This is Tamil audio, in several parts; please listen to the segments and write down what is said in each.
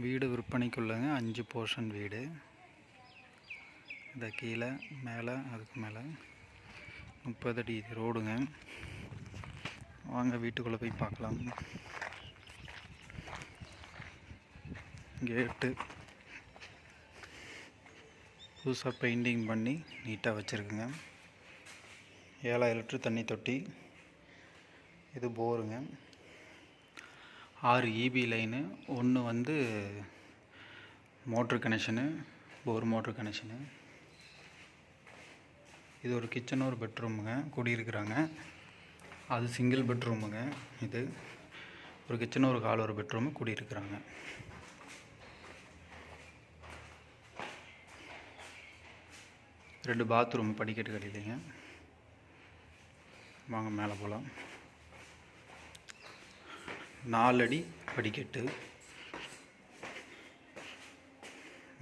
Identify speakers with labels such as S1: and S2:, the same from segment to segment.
S1: வீடு விற்பனைக்குள்ளங்க அஞ்சு போர்ஷன் வீடு. இந்த கீழே மேலே அதுக்கு மேலே முப்பது அடி ரோடுங்க. வாங்க வீட்டுக்குள்ளே போய் பார்க்கலாம். கேட்டு புதுசாக பெயிண்டிங் பண்ணி நீட்டாக வச்சுருக்குங்க. ஏழாயிரம் லிட்ரு தண்ணி தொட்டி. இது போருங்க. ஆறு இபி லைனு ஒன்று வந்து motor connection bore motor connection இது ஒரு கிச்சன் ஒரு பெட்ரூமுங்க குடியிருக்கிறாங்க. அது சிங்கிள் பெட்ரூமுங்க இது ஒரு கிச்சன் ஒரு கால் ஒரு பெட்ரூமு குடியிருக்கிறாங்க. ரெண்டு பாத்ரூம் படிக்கட்டு கட்டிலைங்க வாங்க மேலே போகலாம் நாலடி படிக்கட்டு.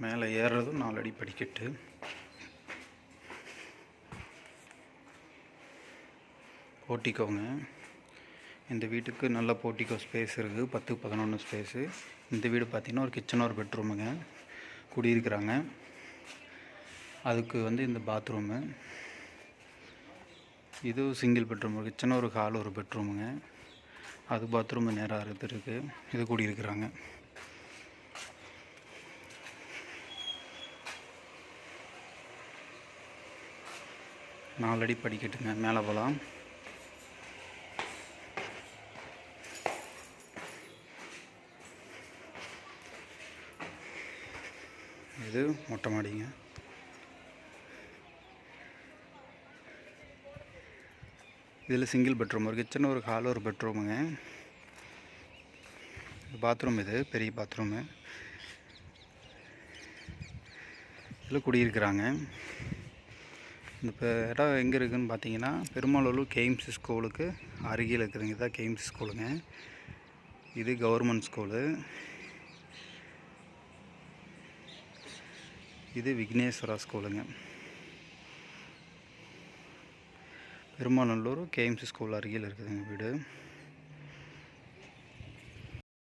S1: மேலே ஏறுறதும் நாலடி படிக்கட்டு. போட்டிக்கோங்க. இந்த வீட்டுக்கு நல்ல போட்டிக்கோ ஸ்பேஸ் இருக்குது பத்து பதினொன்று ஸ்பேஸு இந்த வீடு பார்த்திங்கன்னா ஒரு கிச்சன் ஒரு பெட்ரூமுங்க குடியிருக்கிறாங்க. அதுக்கு வந்து இந்த பாத்ரூமு இது சிங்கிள் பெட்ரூம் ஒரு கிச்சன் ஒரு ஹால் ஒரு பெட்ரூமுங்க அது பாத்ரூம் நேராக இருக்குது இது கூடியிருக்கிறாங்க. நாலடி படிக்கட்டுங்க. மேலே போகலாம். இது மொட்டை மாடிங்க. இதில் சிங்கிள் பெட்ரூம் ஒரு கிச்சன் ஒரு ஹால் ஒரு பெட்ரூமுங்க. பாத்ரூம் இது பெரிய பாத்ரூமு. இதில் குடியிருக்கிறாங்க. இந்த இப்போ இடம் எங்கே இருக்குதுன்னு பார்த்தீங்கன்னா பெருமாளூர் கேம்ஸ் ஸ்கூலுக்கு அருகில் இருக்குதுங்க. தான் கேம்ஸ் ஸ்கூலுங்க இது கவர்மெண்ட் ஸ்கூலு. இது விக்னேஸ்வரா ஸ்கூலுங்க. பெருமாநல்லூர் கேஎம்சி ஸ்கூல் அருகில் இருக்குதுங்க வீடு.